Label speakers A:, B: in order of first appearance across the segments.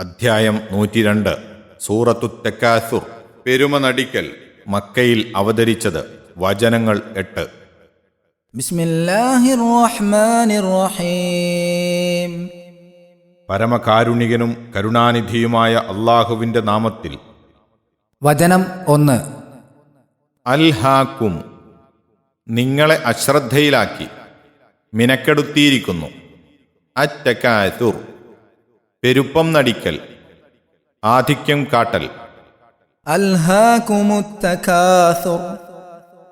A: അധ്യായം നൂറ്റിരണ്ട്. സൂറത്തു തെക്കാസുർ. പെരുമ നടിക്കൽ. മക്കയിൽ അവതരിച്ചത് വചനങ്ങൾ എട്ട്. പരമകാരുണികനും കരുണാനിധിയുമായ അള്ളാഹുവിന്റെ നാമത്തിൽ.
B: വചനം ഒന്ന്.
A: അൽഹാക്കും. നിങ്ങളെ അശ്രദ്ധയിലാക്കി. മിനക്കെടുത്തിയിരിക്കുന്നു. അറ്റക്കാസുർ പെരുപ്പം നടിക്കൽ ആധിക്യം കാട്ടൽ.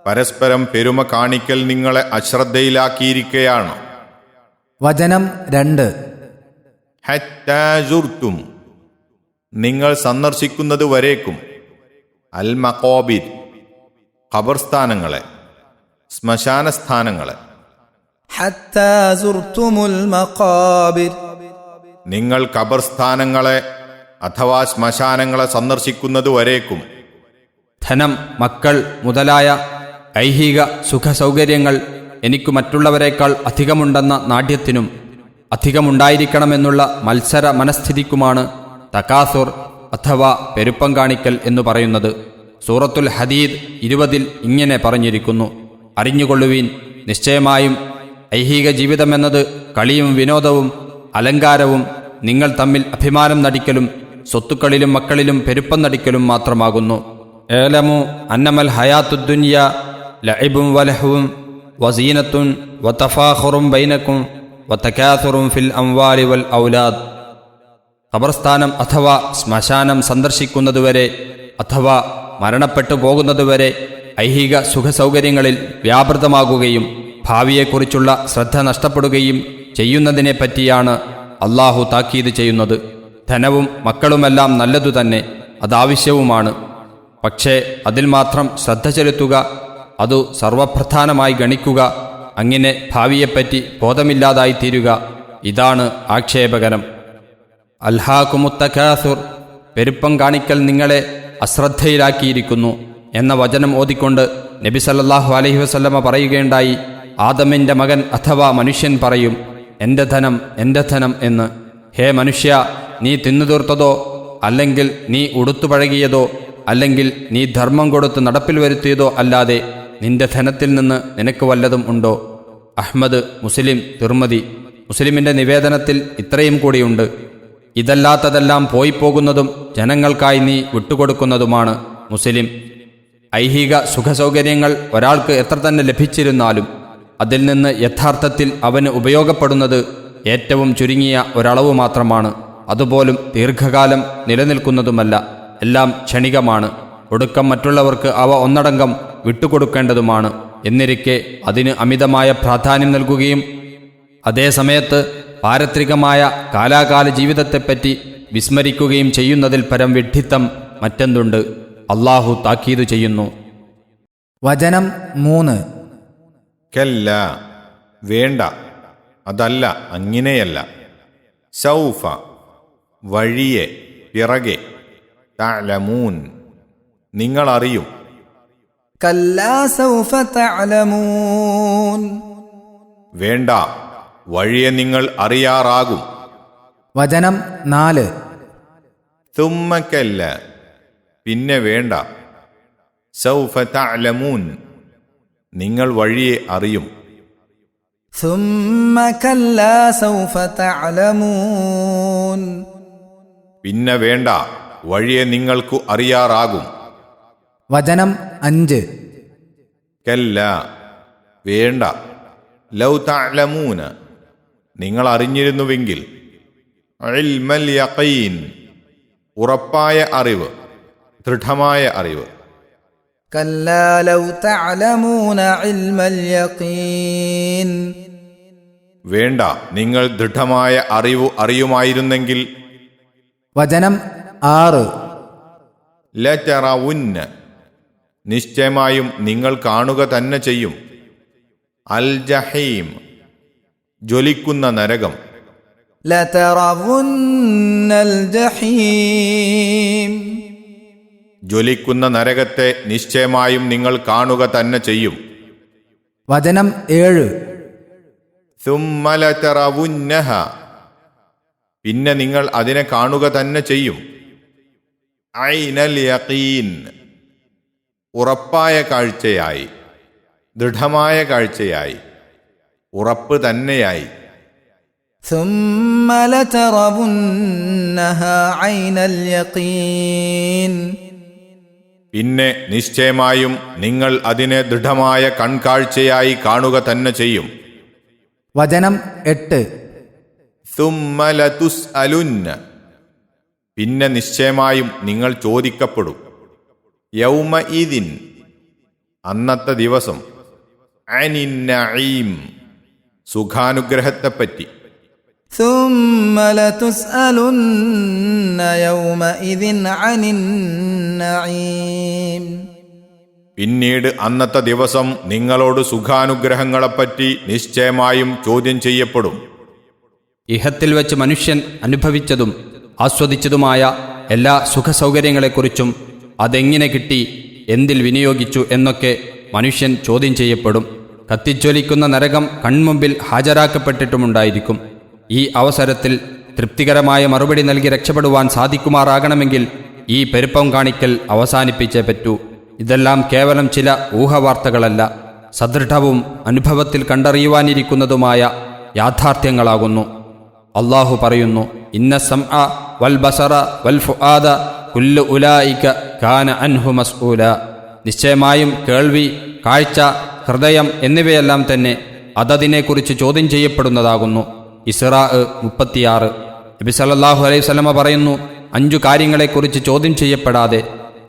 A: പരസ്പരം പെരുമ കാണിക്കൽ നിങ്ങളെ അശ്രദ്ധയിലാക്കിയിരിക്കുകയാണ്
B: വചനം രണ്ട്.
A: ഹറ്റാജുർത്തും നിങ്ങൾ സന്ദർശിക്കുന്നത് വരേക്കും. അൽ മക്കോബിർ ഖബർസ്ഥാനങ്ങളെ ശ്മശാന
B: സ്ഥാനങ്ങളെ ഹറ്റാജുർത്തുമുൽ മക്കോബിർ
A: നിങ്ങൾ കബർസ്ഥാനങ്ങളെ അഥവാ ശ്മശാനങ്ങളെ സന്ദർശിക്കുന്നതുവരേക്കും.
C: ധനം മക്കൾ മുതലായ ഐഹിക സുഖസൗകര്യങ്ങൾ എനിക്ക് മറ്റുള്ളവരെക്കാൾ അധികമുണ്ടെന്ന നാട്യത്തിനും അധികമുണ്ടായിരിക്കണമെന്നുള്ള മത്സര മനസ്ഥിതിക്കുമാണ് തക്കാസുർ അഥവാ പെരുപ്പം കാണിക്കൽ എന്ന് പറയുന്നത്. സൂറത്തുൽ ഹദീദ് ഇരുപതിൽ ഇങ്ങനെ പറഞ്ഞിരിക്കുന്നു. അറിഞ്ഞുകൊള്ളുവീൻ നിശ്ചയമായും ഐഹിക ജീവിതമെന്നത് കളിയും വിനോദവും അലങ്കാരവും നിങ്ങൾ തമ്മിൽ അഭിമാനം നടിക്കലും സ്വത്തുക്കളിലും മക്കളിലും പെരുപ്പം നടിക്കലും മാത്രമാകുന്നു. ഏലമു അന്നമൽ ഹയാത്തുദ്ദുന്യ ലൈബും വലഹുവും വസീനത്തുൻ വത്തഫാഹുറും ബൈനക്കും വതകാസുറും ഫിൽ അംവാലി വൽ ഔലാദ്. ഖബർസ്ഥാനം അഥവാ ശ്മശാനം സന്ദർശിക്കുന്നതുവരെ അഥവാ മരണപ്പെട്ടു പോകുന്നതുവരെ ഐഹിക സുഖസൗകര്യങ്ങളിൽ വ്യാപൃതമാകുകയും ഭാവിയെക്കുറിച്ചുള്ള ശ്രദ്ധ നഷ്ടപ്പെടുകയും ചെയ്യുന്നതിനെ പറ്റിയാണ് അള്ളാഹു താക്കീത് ചെയ്യുന്നത് ധനവും മക്കളുമെല്ലാം നല്ലതു തന്നെ അതാവശ്യവുമാണ് പക്ഷേ അതിൽ മാത്രം ശ്രദ്ധ ചെലുത്തുക അതു സർവപ്രധാനമായി ഗണിക്കുക അങ്ങനെ ഭാവിയെപ്പറ്റി ബോധമില്ലാതായി തീരുക ഇതാണ് ആക്ഷേപകരം. അൽഹാകുമുത്തഖാസുർ പെരുപ്പം കാണിക്കൽ നിങ്ങളെ അശ്രദ്ധയിലാക്കിയിരിക്കുന്നു എന്ന വചനം ഓതിക്കൊണ്ട് നബി സല്ലല്ലാഹു അലൈഹി വസല്ലമ പറയുകയുണ്ടായി ആദമിന്റെ മകൻ അഥവാ മനുഷ്യൻ പറയും എന്റെ ധനം എന്റെ ധനം എന്ന്. ഹേ മനുഷ്യ നീ തിന്നു തീർത്തതോ അല്ലെങ്കിൽ നീ ഉടുത്തുപഴകിയതോ അല്ലെങ്കിൽ നീ ധർമ്മം കൊടുത്ത് നടപ്പിൽ വരുത്തിയതോ അല്ലാതെ നിന്റെ ധനത്തിൽ നിന്ന് നിനക്ക് വല്ലതും ഉണ്ടോ? Ahmad Muslim Tirmidhi. മുസ്ലിമിന്റെ നിവേദനത്തിൽ ഇത്രയും കൂടിയുണ്ട്. ഇതല്ലാത്തതെല്ലാം പോയി പോകുന്നതും ജനങ്ങൾക്കായി നീ വിട്ടുകൊടുക്കുന്നതുമാണ് മുസ്ലിം. ഐഹിക സുഖസൗകര്യങ്ങൾ ഒരാൾക്ക് എത്ര തന്നെ ലഭിച്ചിരുന്നാലും അതിൽ നിന്ന് യഥാർത്ഥത്തിൽ അവന് ഉപയോഗപ്പെടുന്നത് ഏറ്റവും ചുരുങ്ങിയ ഒരളവ് മാത്രമാണ്. അതുപോലും ദീർഘകാലം നിലനിൽക്കുന്നതുമല്ല. എല്ലാം ക്ഷണികമാണ്. ഒടുക്കം മറ്റുള്ളവർക്ക് അവ ഒന്നടങ്കം വിട്ടുകൊടുക്കേണ്ടതുമാണ്. എന്നിരിക്കെ അതിന് അമിതമായ പ്രാധാന്യം നൽകുകയും അതേസമയത്ത് പാരത്രികമായ കാലാകാല ജീവിതത്തെപ്പറ്റി വിസ്മരിക്കുകയും ചെയ്യുന്നതിൽ പരം വിഡ്ഢിത്തം മറ്റെന്തുണ്ട്? അള്ളാഹു താക്കീതു ചെയ്യുന്നു.
B: വചനം മൂന്ന്.
A: കല്ല വേണ്ട. അതല്ല അങ്ങനെയല്ല. സൗഫ വഴിയെ പിറകെ. തലമൂൻ
B: നിങ്ങളറിയും.
A: വേണ്ട വഴിയെ നിങ്ങൾ അറിയാറാകും.
B: വചനം നാല്.
A: തുമ്മക്കല്ല പിന്നെ വേണ്ട. സൗഫ തലമൂൻ നിങ്ങൾ വഴിയെ അറിയും. പിന്നെ വേണ്ട വഴിയെ നിങ്ങൾക്കു അറിയാറാകും.
B: വചനം അഞ്ച്.
A: കല്ല വേണ്ട. ലൗ തലമൂന നിങ്ങൾ അറിഞ്ഞിരുന്നുവെങ്കിൽ. ഉറപ്പായ അറിവ് ദൃഢമായ അറിവ്.
B: كلا لو تعلمون علم اليقين
A: വേണ്ട നിങ്ങൾ ദൃഢമായ അറിവ് അറിയുമായിരുന്നെങ്കിൽ
B: വചനം ആറ്
A: ലറ്ററവുന്ന നിശ്ചയമായും നിങ്ങൾ കാണുക തന്നെ ചെയ്യും അൽ ജഹീം ജ്വലിക്കുന്ന നരകം
B: لترون الجحيم
A: ജ്വലിക്കുന്ന നരകത്തെ നിശ്ചയമായും നിങ്ങൾ കാണുക തന്നെ ചെയ്യും
B: വചനം ഏഴ്
A: ثم لترونها പിന്നെ നിങ്ങൾ അതിനെ കാണുക തന്നെ ചെയ്യും ഐനൽ യഖീൻ ഉറപ്പായ കാഴ്ചയായി ദൃഢമായ കാഴ്ചയായി ഉറപ്പ് തന്നെയായി
B: ثم لترونها عين اليقين
A: പിന്നെ നിശ്ചയമായും നിങ്ങൾ അതിനെ ദൃഢമായ കൺകാഴ്ചയായി കാണുക തന്നെ ചെയ്യും.
B: വചനം എട്ട്.
A: സുമ്മലതുസ് അലുന്ന പിന്നെ നിശ്ചയമായും നിങ്ങൾ ചോദിക്കപ്പെടും. യൗമ ഇതിൻ അന്നത്തെ ദിവസം. അനിന്നീം സുഖാനുഗ്രഹത്തെപ്പറ്റി.
B: ثم لتسألن يومئذ عن النعيم
A: പിന്നീട് അന്നത്തെ ദിവസം നിങ്ങളോട് സുഖാനുഗ്രഹങ്ങളെപ്പറ്റി നിശ്ചയമായും ചോദ്യം ചെയ്യപ്പെടും
C: ഇഹത്തിൽ വെച്ച് മനുഷ്യൻ അനുഭവിച്ചതും ആസ്വദിച്ചതുമായ എല്ലാ സുഖസൗകര്യങ്ങളെക്കുറിച്ചും അതെങ്ങനെ കിട്ടി എന്തിൽ വിനിയോഗിച്ചു എന്നൊക്കെ മനുഷ്യൻ ചോദ്യം ചെയ്യപ്പെടും കത്തിജ്വലിക്കുന്ന നരകം കൺമുമ്പിൽ ഹാജരാക്കപ്പെട്ടിട്ടുമുണ്ടായിരിക്കും ഈ അവസരത്തിൽ തൃപ്തികരമായ മറുപടി നൽകി രക്ഷപ്പെടുവാൻ സാധിക്കുമാറാകണമെങ്കിൽ ഈ പെരുപ്പം കാണിക്കൽ അവസാനിപ്പിച്ചേ പറ്റൂ. ഇതെല്ലാം കേവലം ചില ഊഹവാർത്തകളല്ല. സദൃഢവും അനുഭവത്തിൽ കണ്ടറിയുവാനിരിക്കുന്നതുമായ യാഥാർത്ഥ്യങ്ങളാകുന്നു. അള്ളാഹു പറയുന്നു ഇന്ന സം അ വൽ ബസറ വൽ ഫുആദ കുല്ലു ഉലായിക കാന അൻഹു മസ്ഊല. നിശ്ചയമായും കേൾവി കാഴ്ച ഹൃദയം എന്നിവയെല്ലാം തന്നെ അതതിനെക്കുറിച്ച് ചോദ്യം ചെയ്യപ്പെടുന്നതാകുന്നു. ഇസ്രാ മുപ്പത്തിയാറ്. നബി സല്ലല്ലാഹു അലൈഹി സ്വലമ പറയുന്നു അഞ്ചു കാര്യങ്ങളെക്കുറിച്ച് ചോദ്യം ചെയ്യപ്പെടാതെ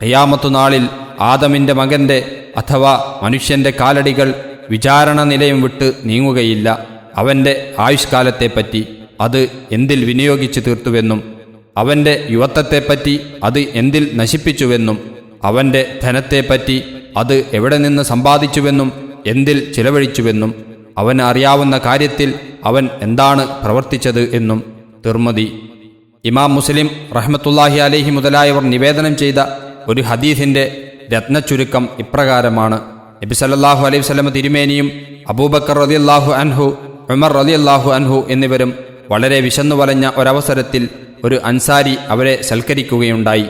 C: ഖിയാമത്തു നാളിൽ ആദമിന്റെ മകന്റെ അഥവാ മനുഷ്യന്റെ കാലടികൾ വിചാരണ നിലയം വിട്ട് നീങ്ങുകയില്ല. അവന്റെ ആയുഷ്കാലത്തെപ്പറ്റി അത് എന്തിൽ വിനിയോഗിച്ചു തീർത്തുവെന്നും അവന്റെ യുവത്വത്തെപ്പറ്റി അത് എന്തിൽ നശിപ്പിച്ചുവെന്നും അവന്റെ ധനത്തെപ്പറ്റി അത് എവിടെ നിന്ന് സമ്പാദിച്ചുവെന്നും എന്തിൽ ചിലവഴിച്ചുവെന്നും അവന് അറിയാവുന്ന കാര്യത്തിൽ അവൻ എന്താണ് പ്രവർത്തിച്ചത് എന്നും തിർമതി ഇമാം മുസ്ലിം റഹ്മത്തുല്ലാഹി അലഹി മുതലായവർ നിവേദനം ചെയ്ത ഒരു ഹദീസിന്റെ രത്നച്ചുരുക്കം ഇപ്രകാരമാണ്. നബി സല്ലല്ലാഹു അലൈഹി സ്വലമ തിരുമേനിയും അബൂബക്കർ റതി അള്ളാഹു അൻഹു ഉമർ റതി അള്ളാഹു അൻഹു എന്നിവരും വളരെ വിശന്നു വലഞ്ഞ ഒരവസരത്തിൽ ഒരു അൻസാരി അവരെ സൽക്കരിക്കുകയുണ്ടായി.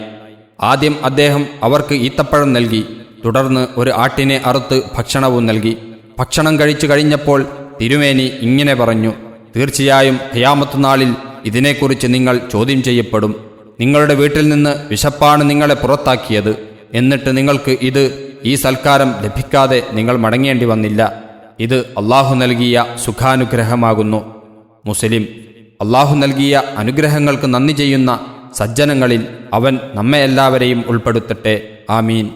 C: ആദ്യം അദ്ദേഹം അവർക്ക് ഈത്തപ്പഴം നൽകി തുടർന്ന് ഒരു ആട്ടിനെ അറുത്ത് ഭക്ഷണവും നൽകി. ഭക്ഷണം കഴിച്ചു കഴിഞ്ഞപ്പോൾ തിരുമേനി ഇങ്ങനെ പറഞ്ഞു തീർച്ചയായും ഖിയാമത്ത് നാളിൽ ഇതിനെക്കുറിച്ച് നിങ്ങൾ ചോദ്യം ചെയ്യപ്പെടും. നിങ്ങളുടെ വീട്ടിൽ നിന്ന് വിശപ്പാണ് നിങ്ങളെ പുറത്താക്കിയത്. എന്നിട്ട് നിങ്ങൾക്ക് ഇത് ഈ സൽക്കാരം ലഭിക്കാതെ നിങ്ങൾ മടങ്ങേണ്ടി വന്നില്ല. ഇത് അള്ളാഹു നൽകിയ സുഖാനുഗ്രഹമാകുന്നു. മുസ്ലിം അള്ളാഹു നൽകിയ അനുഗ്രഹങ്ങൾക്ക് നന്ദി ചെയ്യുന്ന സജ്ജനങ്ങളിൽ അവൻ നമ്മെ എല്ലാവരെയും ഉൾപ്പെടുത്തട്ടെ. ആമീൻ.